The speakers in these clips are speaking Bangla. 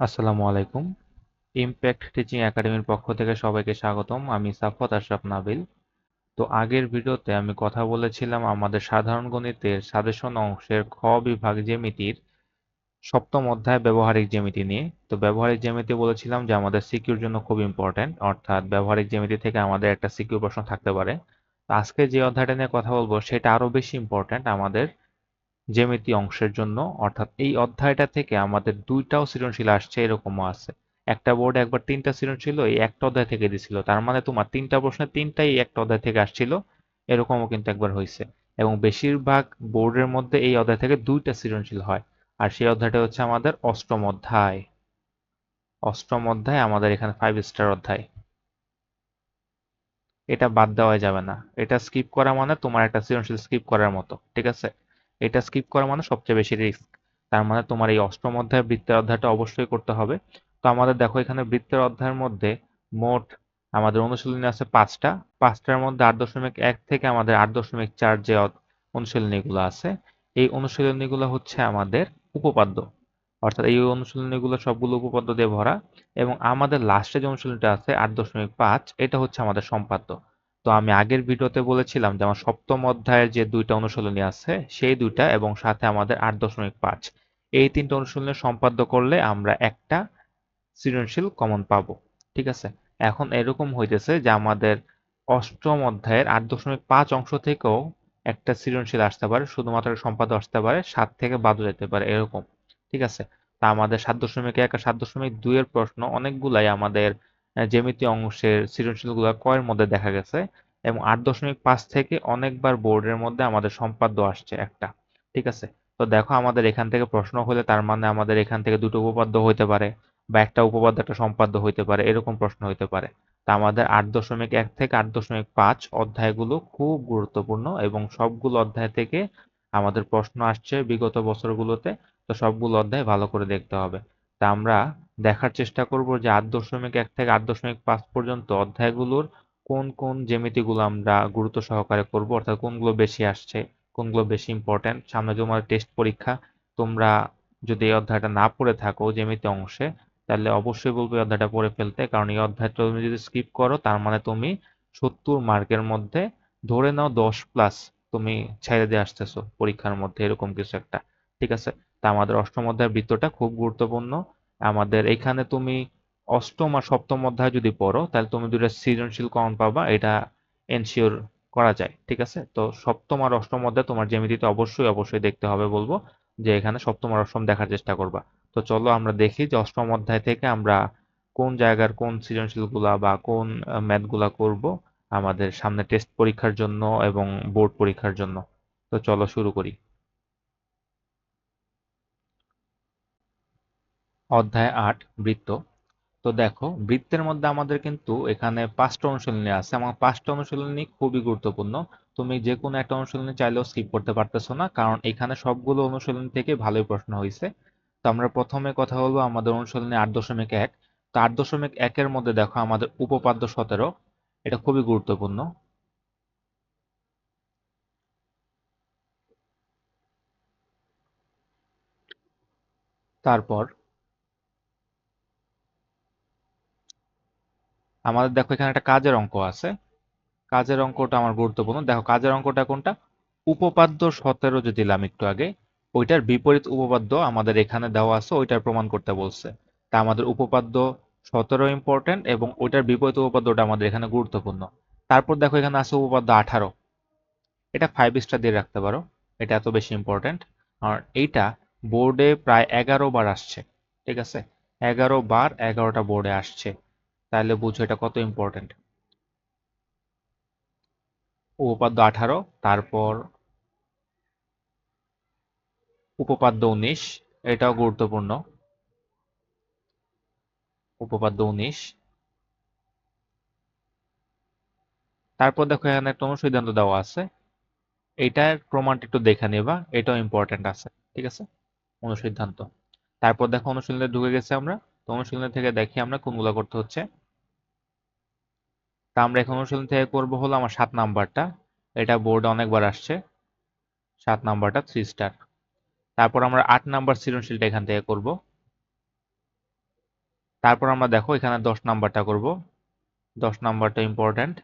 আসসালামু আলাইকুম। ইমপ্যাক্ট টিচিং একাডেমির পক্ষ থেকে সবাইকে স্বাগতম। আমি সাফত আশরাফ নাবিল। তো আগের ভিডিওতে আমি কথা বলেছিলাম আমাদের সাধারণ গণিতের সাজেশন অংশের খ বিভাগ জ্যামিতির সপ্তম অধ্যায় ব্যবহারিক জ্যামিতি নিয়ে। তো ব্যবহারিক জ্যামিতি বলেছিলাম যে আমাদের সিকিউর জন্য খুব ইম্পর্ট্যান্ট অর্থাৎ ব্যবহারিক জ্যামিতি থেকে আমাদের একটা সিকিউর প্রশ্ন থাকতে পারে। আজকে যে অধ্যায়টা নিয়ে কথা বলব, সেটা আরও বেশি ইম্পর্ট্যান্ট আমাদের জ্যামিতি অংশের জন্য, অর্থাৎ এই অধ্যায়টা থেকে আমাদের দুইটাও সৃজনশীল আসছে, এরকমও আছে। একটা বোর্ডে একবার তিনটা সৃজনশীল এই একটা অধ্যায় থেকে দিছিল। তার মানে তোমার তিনটা প্রশ্নে তিনটাই একটা অধ্যায় থেকে আসছিল, এরকমও কিন্তু একবার হয়েছে এবং বেশিরভাগ বোর্ডের মধ্যে এই অধ্যায় থেকে দুইটা সৃজনশীল হয়। আর সেই অধ্যায়টা হচ্ছে আমাদের অষ্টম অধ্যায়। অষ্টম অধ্যায় আমাদের এখানে ফাইভ স্টার অধ্যায়। এটা বাদ দেওয়া যাবে না। এটা স্কিপ করা মানে তোমার একটা সৃজনশীল স্কিপ করার মতো, ঠিক আছে? এটা স্কিপ করা মানে সবচেয়ে বেশি রিস্ক তার মানে তোমার এই অষ্টম অধ্যায় বৃত্তের অধ্যায়টা অবশ্যই করতে হবে। তো আমাদের দেখো এখানে বৃত্তের অধ্যায়ের মধ্যে মোট আমাদের অনুশীলনী আছে পাঁচটা। পাঁচটার মধ্যে আট দশমিক এক থেকে আমাদের আট দশমিক চার যে অনুশীলনীগুলো আছে, এই অনুশীলনীগুলো হচ্ছে আমাদের উপপাদ্য। অর্থাৎ এই অনুশীলনীগুলো সবগুলো উপপাদ্য দিয়ে ভরা। এবং আমাদের লাস্টে যে অনুশীলনীটা আছে আট দশমিক পাঁচ, এটা হচ্ছে আমাদের সম্পাদ্য। তো আমি আগের ভিডিওতে বলেছিলাম যে আমার সপ্তম অধ্যায়ের যে দুইটা অনুশীলনী আছে, সেই দুইটা এবং সাথে আমাদের আট দশমিক পাঁচ, এই তিনটা অনুশীলনী সম্পাদ্য করলে আমরা একটা সৃজনশীল কমন পাবো, ঠিক আছে? এখন এরকম হইতেছে যে আমাদের অষ্টম অধ্যায়ের আট দশমিক পাঁচ অংশ থেকেও একটা সৃজনশীল আসতে পারে, শুধুমাত্র সম্পাদ্য আসতে পারে, সাত থেকে বাদও যেতে পারে, এরকম, ঠিক আছে? তা আমাদের সাত দশমিক এক আর সাত দশমিক দুই এর প্রশ্ন, অনেকগুলাই আমাদের জ্যামিতি অংশের সৃজনশীলগুলো কয়ের মধ্যে দেখা গেছে এবং আট দশমিক পাঁচ থেকে অনেকবার বোর্ডের মধ্যে আমাদের সম্পাদ্য আসছে একটা, ঠিক আছে? তো দেখো আমাদের এখান থেকে প্রশ্ন হলে তার মানে আমাদের এখান থেকে দুটো উপপাদ্য হইতে পারে বা একটা উপপাদ্য, একটা সম্পাদ্য হইতে পারে, এরকম প্রশ্ন হইতে পারে। তা আমাদের আট দশমিক এক থেকে আট দশমিক পাঁচ অধ্যায়গুলো খুব গুরুত্বপূর্ণ এবং সবগুলো অধ্যায় থেকে আমাদের প্রশ্ন আসছে বিগত বছরগুলোতে, তো সবগুলো অধ্যায় ভালো করে দেখতে হবে। তা আমরা দেখার চেষ্টা করব যে আট দশমিক এক থেকে আট দশমিক পাঁচ পর্যন্ত অধ্যায়গুলোর কোন কোন জ্যামিতিগুলো আমরা গুরুত্ব সহকারে করব, অর্থাৎ কোনগুলো বেশি আসছে, কোনগুলো বেশি ইম্পর্টেন্ট সামনে তোমার টেস্ট পরীক্ষা, তোমরা যদি এই অধ্যায়টা না পড়ে থাকো জ্যামিতি অংশে, তাহলে অবশ্যই বলব এই অধ্যায়টা পড়ে ফেলতে, কারণ এই অধ্যায়টা তুমি যদি স্কিপ করো, তার মানে তুমি সত্তর মার্কের মধ্যে ধরে নাও দশ প্লাস তুমি ছেড়ে দিয়ে আসতেছো পরীক্ষার মধ্যে, এরকম কিছু একটা। ঠিক আছে? তা আমাদের অষ্টম অধ্যায়ের বৃত্তটা খুব গুরুত্বপূর্ণ। আমাদের এখানে তুমি অষ্টম আর সপ্তম অধ্যায় যদি পড়ো, তাহলে তুমি দুটো সৃজনশীল কমন পাবা, এটা এনশিওর করা যায়, ঠিক আছে? তো সপ্তম আর অষ্টম অধ্যায় তোমার জ্যামিতিতে অবশ্যই অবশ্যই দেখতে হবে বলব যে এখানে সপ্তম আর অষ্টম দেখার চেষ্টা করবা। তো চলো আমরা দেখি যে অষ্টম অধ্যায় থেকে আমরা কোন জায়গার কোন সৃজনশীলগুলা বা কোন ম্যাথগুলা করব আমাদের সামনে টেস্ট পরীক্ষার জন্য এবং বোর্ড পরীক্ষার জন্য। তো চলো শুরু করি। অধ্যায় আট, বৃত্ত। তো দেখো, বৃত্তের মধ্যে আমাদের কিন্তু এখানে পাঁচটা অনুশীলনী আছে। আমার পাঁচটা অনুশীলনী খুবই গুরুত্বপূর্ণ। তুমি যে কোনো একটা অনুশীলনী চাইলেও স্কিপ করতে পারতেছো না, কারণ এখানে সবগুলো অনুশীলনী থেকে ভালোই প্রশ্ন হয়েছে তো আমরা প্রথমে কথা বলব আমাদের অনুশীলনী আট দশমিক এক। তো আট দশমিক একের মধ্যে দেখো আমাদের উপপাদ্য সতেরো। এটা খুবই গুরুত্বপূর্ণ। তারপর আমাদের দেখো এখানে একটা কাজের অঙ্ক আছে। কাজের অঙ্কটা আমার গুরুত্বপূর্ণ। দেখো, কাজের অঙ্কটা কোনটা? উপপাদ্য সতেরো যে দিলাম একটু আগে, ওইটার বিপরীত উপপাদ্য আমাদের এখানে দেওয়া আছে, ওইটার প্রমাণ করতে বলছে। তা আমাদের উপপাদ্য সতেরো ইম্পর্টেন্ট এবং ওইটার বিপরীত উপপাদ্যটা আমাদের এখানে গুরুত্বপূর্ণ। তারপর দেখো এখানে আছে উপপাদ্য আঠারো। এটা ফাইভ স্টার দিয়ে রাখতে পারো। এটা এত বেশি ইম্পর্টেন্ট আর এইটা বোর্ডে প্রায় এগারো বার আসছে। ঠিক আছে? এগারো বার এগারোটা বোর্ডে আসছে। তাহলে বুঝো এটা কত ইম্পর্টেন্ট উপপাদ্য আঠারো, তারপর উপপাদ্য উনিশ, এটাও গুরুত্বপূর্ণ। উপপাদ্য উনিশ। তারপর দেখো এখানে একটা অনুসিদ্ধান্ত দেওয়া আছে। এইটার প্রমাণটা একটু দেখে নেবা, এটাও ইম্পর্টেন্ট আছে, ঠিক আছে? অনুসিদ্ধান্ত। তারপর দেখো অনুশীলনে ঢুকে গেছে আমরা। তো অনুশীলনে থেকে দেখি আমরা কোনগুলো করতে হচ্ছে। তা আমরা এখন অনুশীলন থেকে করব হলো আমার সাত নাম্বারটা। এটা বোর্ডে অনেকবার আসছে। সাত নাম্বারটা থ্রি স্টার তারপর আমরা আট নাম্বার সৃজনশীলটা এখান থেকে করব। তারপর আমরা দেখো এখানে দশ নাম্বারটা করব। দশ নাম্বারটা ইম্পর্ট্যান্ট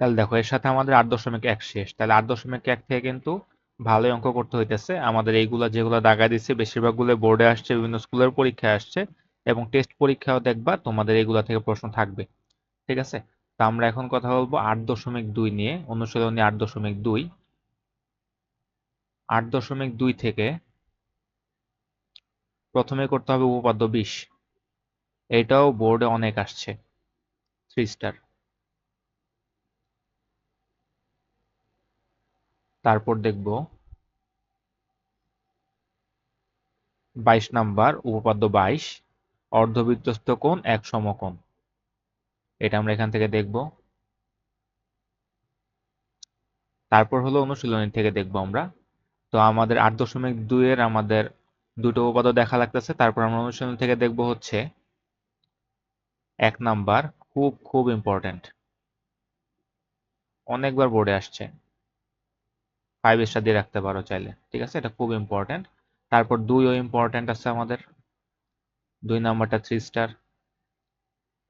তাহলে দেখো, এর সাথে আমাদের আট দশমিক এক শেষ। তাহলে আট দশমিক এক থেকে কিন্তু ভালোই অঙ্ক করতে হইতেছে। আমাদের এইগুলা যেগুলো দাগা দিচ্ছে বেশিরভাগগুলো বোর্ডে আসছে, বিভিন্ন স্কুলের পরীক্ষায় আসছে। এবং টেস্ট পরীক্ষাও দেখবা তোমাদের এগুলা থেকে প্রশ্ন থাকবে। ঠিক আছে? তা আমরা এখন কথা বলব আট দশমিক দুই নিয়ে, অনুশীলনী আট দশমিক দুই। আট দশমিক দুই থেকে প্রথমে করতে হবে উপপাদ্য বিশ। এটাও বোর্ডে অনেক আসছে। থ্রি স্টার তারপর দেখব বাইশ নাম্বার, উপপাদ্য বাইশ। অর্ধবৃত্তস্থ কোণ এক সমকোণ। এটা আমরা এখান থেকে দেখব। তারপর হলো অনুশীলনী থেকে দেখব আমরা। তো আমাদের আট দশমিক দুইয়ের আমাদের দুটো উপপাদ্য দেখা লাগতেছে। তারপর আমরা অনুশীলনী থেকে দেখব হচ্ছে এক নাম্বার খুব খুব ইম্পর্টেন্ট অনেকবার বোর্ডে আসছে। ফাইভ স্টার দিয়ে রাখতে পারো চাইলে। ঠিক আছে? এটা খুব ইম্পর্টেন্ট তারপর দুইও ইম্পর্টেন্ট আছে আমাদের। দুই নাম্বারটা থ্রি স্টার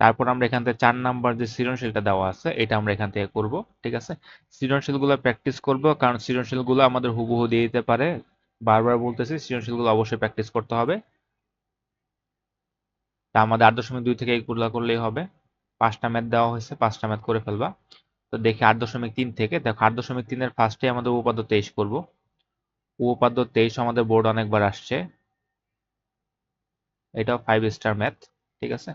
তারপর আমরা এখান থেকে চার নাম্বার যে সৃজনশীলটা দেওয়া আছে, এটা আমরা এখান থেকে করব, ঠিক আছে? সৃজনশীলগুলো প্র্যাকটিস করব, কারণ সৃজনশীলগুলো আমাদের হুবহু দিয়ে দিতে পারে। বারবার বলতেছি, সৃজনশীলগুলো অবশ্যই প্র্যাকটিস করতে হবে। তা আমাদের আট দশমিক দুই থেকে এইগুলো করলেই হবে। পাঁচটা ম্যাথ দেওয়া হয়েছে, পাঁচটা ম্যাথ করে ফেলবা। তো দেখি আট দশমিক তিন থেকে, দেখো আট দশমিক তিনের ফার্স্টে আমাদের উপপাদ্য তেইশ করব। উপপাদ্য তেইশ আমাদের বোর্ড অনেকবার আসছে। এটাও ফাইভ স্টার ম্যাথ ঠিক আছে?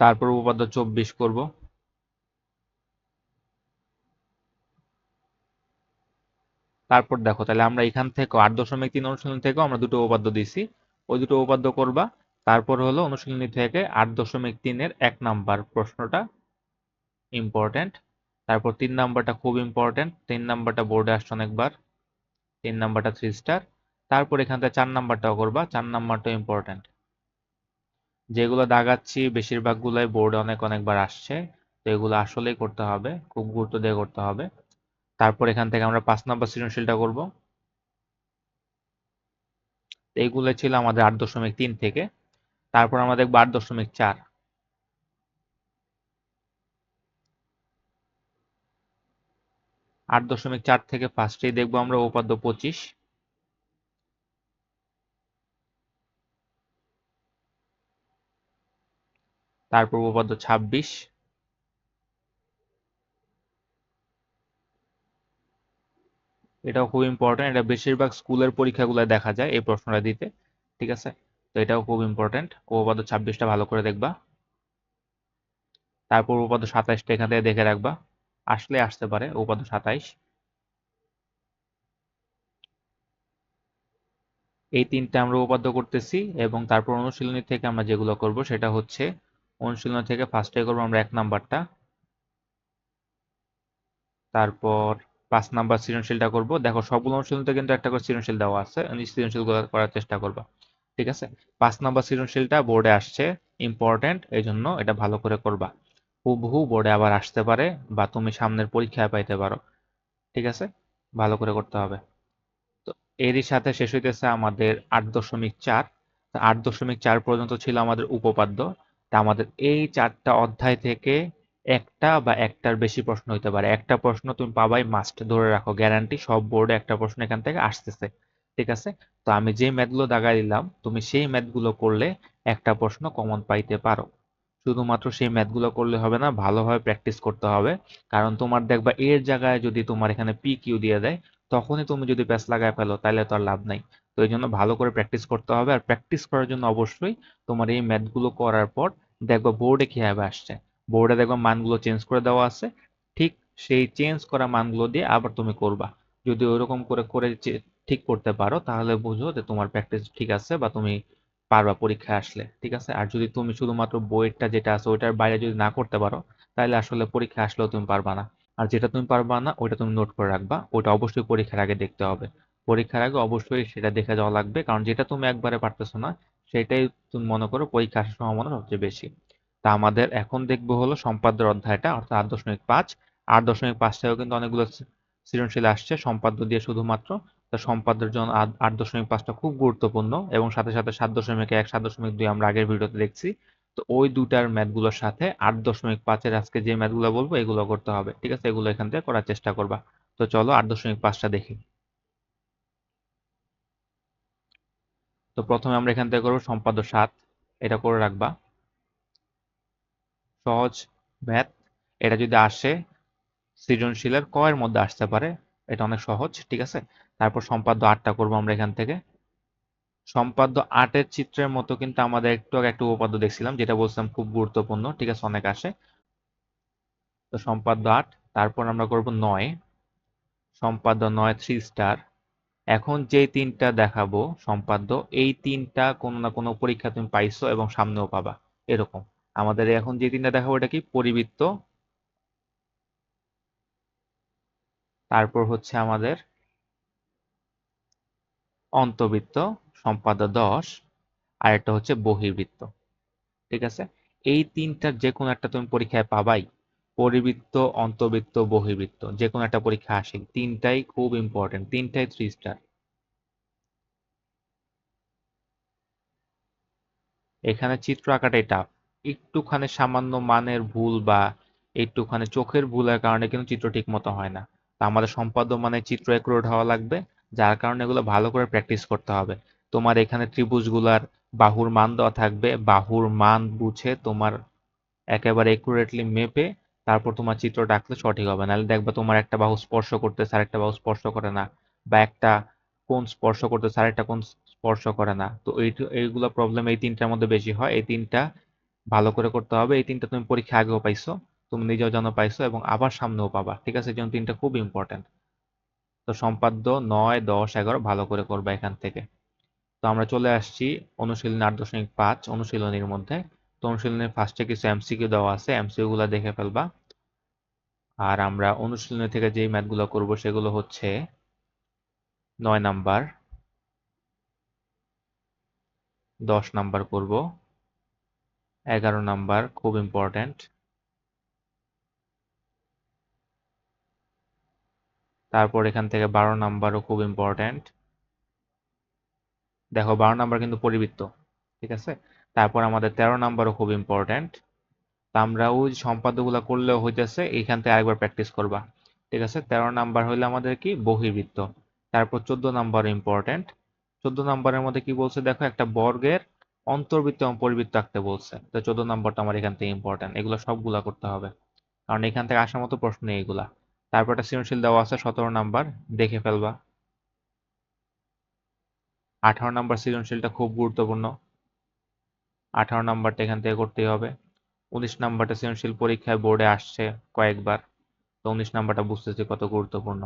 তারপর উপপাদ্য চব্বিশ করব। তারপর দেখো, তাহলে আমরা এখান থেকে আট দশমিক তিন অনুশীলন থেকেও আমরা দুটো উপপাদ্য দিছি ওই দুটো উপপাদ্য করবা, তারপর হলো অনুশীলনী থেকে আট দশমিক তিনের এক নাম্বার প্রশ্নটা ইম্পর্টেন্ট তারপর তিন নাম্বারটা খুব ইম্পর্টেন্ট তিন নাম্বারটা বোর্ডে আসছে অনেকবার। তিন নাম্বারটা থ্রি স্টার তারপর এখান থেকে চার নাম্বারটাও করবা, চার নাম্বারটা ইম্পর্টেন্ট যেগুলো দাগাচ্ছি বেশিরভাগগুলোই বোর্ডে অনেক অনেকবার আসছে, তো এগুলো আসলেই করতে হবে, খুব গুরুত্ব দিয়ে করতে হবে। তারপর এখান থেকে আমরা পাঁচ নাম্বার সৃজনশীলটা করব। এইগুলো ছিল আমাদের আট দশমিক তিন থেকে, তারপর আমাদের দেখব আট দশমিক চার। আট দশমিক চার থেকে ফার্স্টেই দেখব আমরা উপাদ্য পঁচিশ। তারপর উপপাদ্য ছাব্বিশ। এটাও খুব ইম্পর্টেন্ট এটা বেশিরভাগ স্কুলের পরীক্ষাগুলো দেখা যায় এই প্রশ্নটা দিতে, ঠিক আছে? তো এটাও খুব ইম্পর্টেন্ট উপপাদ্য ছাব্বিশটা ভালো করে দেখবা। তারপর উপপাদ্য সাতাইশটা এখান থেকে দেখে রাখবা। আসলে আসতে পারে উপপাদ্য সাতাইশ। এই তিনটা আমরা উপাদ্য করতেছি এবং তারপর অনুশীলনী থেকে আমরা যেগুলো করব সেটা হচ্ছে অনুশীলনী থেকে ফার্স্টে করব আমরা এক নাম্বারটা। তারপর পাঁচ নাম্বার সৃজনশীলটা করব। দেখো সবগুলো অনুশীলনীতে কিন্তু একটা করে সৃজনশীল দেওয়া আছে সৃজনশীল করার চেষ্টা করবা, ঠিক আছে? পাঁচ নাম্বার সৃজনশীলটা বোর্ডে আসছে ইম্পর্টেন্ট এই জন্য এটা ভালো করে করবা। হুবহু বোর্ডে আবার আসতে পারে বা তুমি সামনের পরীক্ষায় পাইতে পারো। ঠিক আছে? ভালো করে করতে হবে। তো এরই সাথে শেষ হইতেছে আমাদের আট দশমিক চার। আট দশমিক চার পর্যন্ত ছিল আমাদের উপপাদ্য। তা আমাদের এই চারটা অধ্যায় থেকে একটা বা একটার বেশি প্রশ্ন হইতে পারে। একটা প্রশ্ন তুমি পাবাই মাস্ট ধরে রাখো গ্যারান্টি সব বোর্ডে একটা প্রশ্ন এখান থেকে আসতেছে। ঠিক আছে? তো আমি যে ম্যাথগুলো দাগাই দিলাম, তুমি সেই ম্যাথগুলো করলে একটা প্রশ্ন কমন পাইতে পারো। শুধুমাত্র সেই ম্যাথগুলো করলে হবে না, ভালোভাবে প্র্যাকটিস করতে হবে। কারণ তোমার দেখবা এর জায়গায় যদি তোমার এখানে পি কিউ দিয়ে দেয়, তখনই তুমি যদি প্যাচ লাগায় ফেলো, তাহলে তো আর লাভ নাই। তো এই জন্য ভালো করে প্র্যাকটিস করতে হবে। আর প্র্যাকটিস করার জন্য অবশ্যই তোমার এই ম্যাথগুলো করার পর দেখবা বোর্ডে কীভাবে আসছে। বোর্ডে দেখবা মানগুলো চেঞ্জ করে দেওয়া আছে। ঠিক সেই চেঞ্জ করা মানগুলো দিয়ে আবার তুমি করবা। যদি ওইরকম করে করে ঠিক করতে পারো, তাহলে বুঝো যে তোমার প্র্যাকটিস ঠিক আছে বা তুমি পারবা পরীক্ষা আসলে, ঠিক আছে? আর যদি তুমি শুধুমাত্র বইয়েরটা যেটা আছে ওইটার বাইরে যদি না করতে পারো তাহলে আসলে পরীক্ষা আসলেও তুমি পারবা না। আর যেটা তুমি পারবা না, ওইটা তুমি নোট করে রাখবা ওটা অবশ্যই পরীক্ষার আগে দেখতে হবে। পরীক্ষার আগে অবশ্যই সেটা দেখে যাওয়া লাগবে, কারণ যেটা তুমি একবারে পারতেছো না, সেটাই তুমি মনে করো পরীক্ষা আসার সম্ভাবনা সবচেয়ে বেশি। তা আমাদের এখন দেখব হলো সম্পাদ্যের অধ্যায়টা, অর্থাৎ আট দশমিক পাঁচ। আট দশমিক পাঁচটাও কিন্তু অনেকগুলো সৃজনশীল আসছে, সম্পাদ্য দিয়ে শুধুমাত্র তো সম্পাদ্যের জন্য আট দশমিক পাঁচটা খুব গুরুত্বপূর্ণ এবং সাথে সাথে সাত দশমিক এক, সাত দশমিক দুই আমরা আগের ভিডিওতে দেখছি। তো ওই দুটার ম্যাথগুলোর সাথে আট দশমিক পাঁচের আজকে যে ম্যাথগুলো বলব এগুলো করতে হবে, ঠিক আছে? এগুলো এখান থেকে করার চেষ্টা করবা। তো চলো আট দশমিক পাঁচটা দেখি। তো প্রথমে আমরা এখান থেকে করব সম্পাদ্য সাত, এটা করে রাখবা। সহজ ম্যাথ, এটা যদি আসে সৃজনশীলের কয়ের মধ্যে আসতে পারে, এটা অনেক সহজ, ঠিক আছে? তারপর সম্পাদ্য আটটা করব আমরা এখান থেকে। সম্পাদ্য আটের চিত্রের মতো কিন্তু আমাদের একটু আগে একটা উপপাদ্য দেখছিলাম, যেটা বলছিলাম খুব গুরুত্বপূর্ণ, ঠিক আছে, অনেক আসে। তো সম্পাদ্য আট, তারপর আমরা করব নয়। সম্পাদ্য নয় থ্রি স্টার এখন যে তিনটা দেখাবো সম্পাদ্য, এই তিনটা কোনো না কোনো পরীক্ষা তুমি পাইছো এবং সামনেও পাবা, এরকম। আমাদের এখন যে তিনটা দেখাবো এটা কি? পরিবৃত্ত। তারপর হচ্ছে আমাদের অন্তবৃত্ত সম্পাদ্য দশ, আর একটা হচ্ছে বহির্বৃত্ত। ঠিক আছে? এই তিনটার যে কোনো একটা তুমি পরীক্ষায় পাবাই, পরিবৃত্ত অন্তবৃত্ত বহির্বৃত্ত, যে কোনো একটা পরীক্ষা আসে। তিনটাই খুব ইম্পর্টেন্ট তিনটাই থ্রি স্টার এখানে চিত্র আঁকাটাই টাফ একটুখানি সামান্য মানের ভুল বা একটুখানি চোখের ভুলের কারণে কিন্তু চিত্র ঠিক মতো হয় না। আমাদের সম্পাদ্য মানে চিত্র একুরেট হওয়া লাগবে। যার কারণে এগুলো ভালো করে প্র্যাকটিস করতে হবে। তোমার এখানে ত্রিভুজগুলার বাহুর মান দেওয়া থাকবে। বাহুর মান বুঝে তোমার একেবারে একুরেটলি মেপে তারপর তোমার চিত্রটা আঁকলে সঠিক হবে। নাহলে দেখবা তোমার একটা বাহু স্পর্শ করতেছে, আরেকটা বাহু স্পর্শ করে না। বা একটা কোন স্পর্শ করতেছে, আরেকটা কোন স্পর্শ করে না। তো এই এইগুলো প্রবলেম এই তিনটার মধ্যে বেশি হয়। এই তিনটা ভালো করে করতে হবে। এই তিনটা তুমি পরীক্ষা আগেও পাইছো। তুমি নিজেও জানো পাইছো এবং আবার সামনেও পাবা। ঠিক আছে, এই জন্য তিনটা খুব ইম্পর্টেন্ট তো সম্পাদ্য নয়, দশ, এগারো, ভালো করে করবা এখান থেকে। তো আমরা চলে আসছি অনুশীলনী আট দশমিক পাঁচ, অনুশীলনীর মধ্যে। তো অনুশীলনীর ফার্স্টে কিছু এমসিকিউ দেওয়া আছে এমসিকিউ গুলো দেখে ফেলবা। আর আমরা অনুশীলনী থেকে যেই ম্যাথগুলো করব সেগুলো হচ্ছে নয় নাম্বার, দশ নাম্বার করব। এগারো নাম্বার, খুব ইম্পর্টেন্ট তারপর এখান থেকে বারো নাম্বারও খুব ইম্পর্টেন্ট দেখো, বারো নাম্বার কিন্তু পরিবৃত্ত, ঠিক আছে? তারপর আমাদের তেরো নাম্বারও খুব ইম্পর্টেন্ট আমরা ওই সম্পাদ্যগুলো করলেও হইতেছে, এইখান থেকে আরেকবার প্র্যাকটিস করবা, ঠিক আছে? তেরো নাম্বার হইলে আমাদের কি? বহির্বৃত্ত তারপর চোদ্দ নাম্বার ইম্পর্টেন্ট চোদ্দ নাম্বারের মধ্যে কি বলছে? দেখো, একটা বর্গের অন্তর্বৃত্ত এবং পরিবৃত্ত আঁকতে বলছে। তো চোদ্দ নাম্বারটা আমার এখান থেকে ইম্পর্টেন্ট এগুলো সবগুলা করতে হবে। কারণ এখান থেকে আসার মতো প্রশ্ন এইগুলা তারপর একটা সৃজনশীল দেওয়া আছে, সতেরো নাম্বার, দেখে ফেলবা। আঠারো নাম্বার সৃজনশীলটা খুব গুরুত্বপূর্ণ। আঠারো নাম্বারটা এখান থেকে করতেই হবে। উনিশ নাম্বারটা সৃজনশীল পরীক্ষায় বোর্ডে আসছে কয়েকবার, তো উনিশ নাম্বারটা বুঝতেছি কত গুরুত্বপূর্ণ।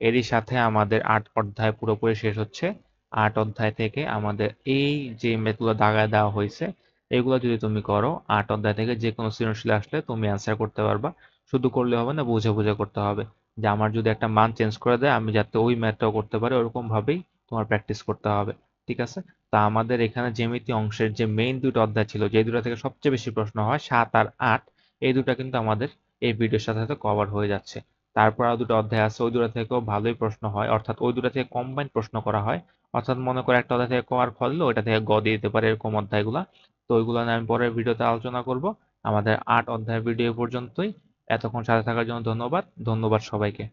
এরই সাথে আমাদের আট অধ্যায় পুরোপুরি শেষ হচ্ছে। আট অধ্যায় থেকে আমাদের এই যে ম্যাথগুলো দাগায় দেওয়া হয়েছে, এগুলো যদি তুমি করো, আট অধ্যায় থেকে যে কোনো সৃজনশীল আসলে তুমি অ্যান্সার করতে পারবা। শুধু করলে হবে না, বুঝে বুঝে করতে হবে। যে আমার যদি একটা মান চেঞ্জ করে দেয়, আমি যাতে ওই ম্যাথটাও করতে পারি, ওরকম ভাবেই তোমার প্র্যাকটিস করতে হবে। ঠিক আছে? তা আমাদের এখানে জ্যামিতি অংশের যে মেইন দুটো অধ্যায় ছিল যে দুটো থেকে সবচেয়ে বেশি প্রশ্ন হয়, সাত আর আট, এই দুটো কিন্তু আমাদের এই ভিডিওর সাথে সাথে কভার হয়ে যাচ্ছে। তারপর আর দুটো অধ্যায় আছে, ওই দুটো থেকেও ভালোই প্রশ্ন হয়। অর্থাৎ ওই দুটো থেকে কম্বাইন প্রশ্ন করা হয়। অর্থাৎ মনে করে একটা অধ্যায় থেকে ক আর খললো ওইটা থেকে গ দিয়ে দিতে পারে এরকম অধ্যায়গুলা। তো ওইগুলো নিয়ে আমি পরের ভিডিওতে আলোচনা করব। আমাদের আট অধ্যায়ের ভিডিও পর্যন্তই। এতক্ষণ সাথে থাকার জন্য ধন্যবাদ। ধন্যবাদ সবাইকে।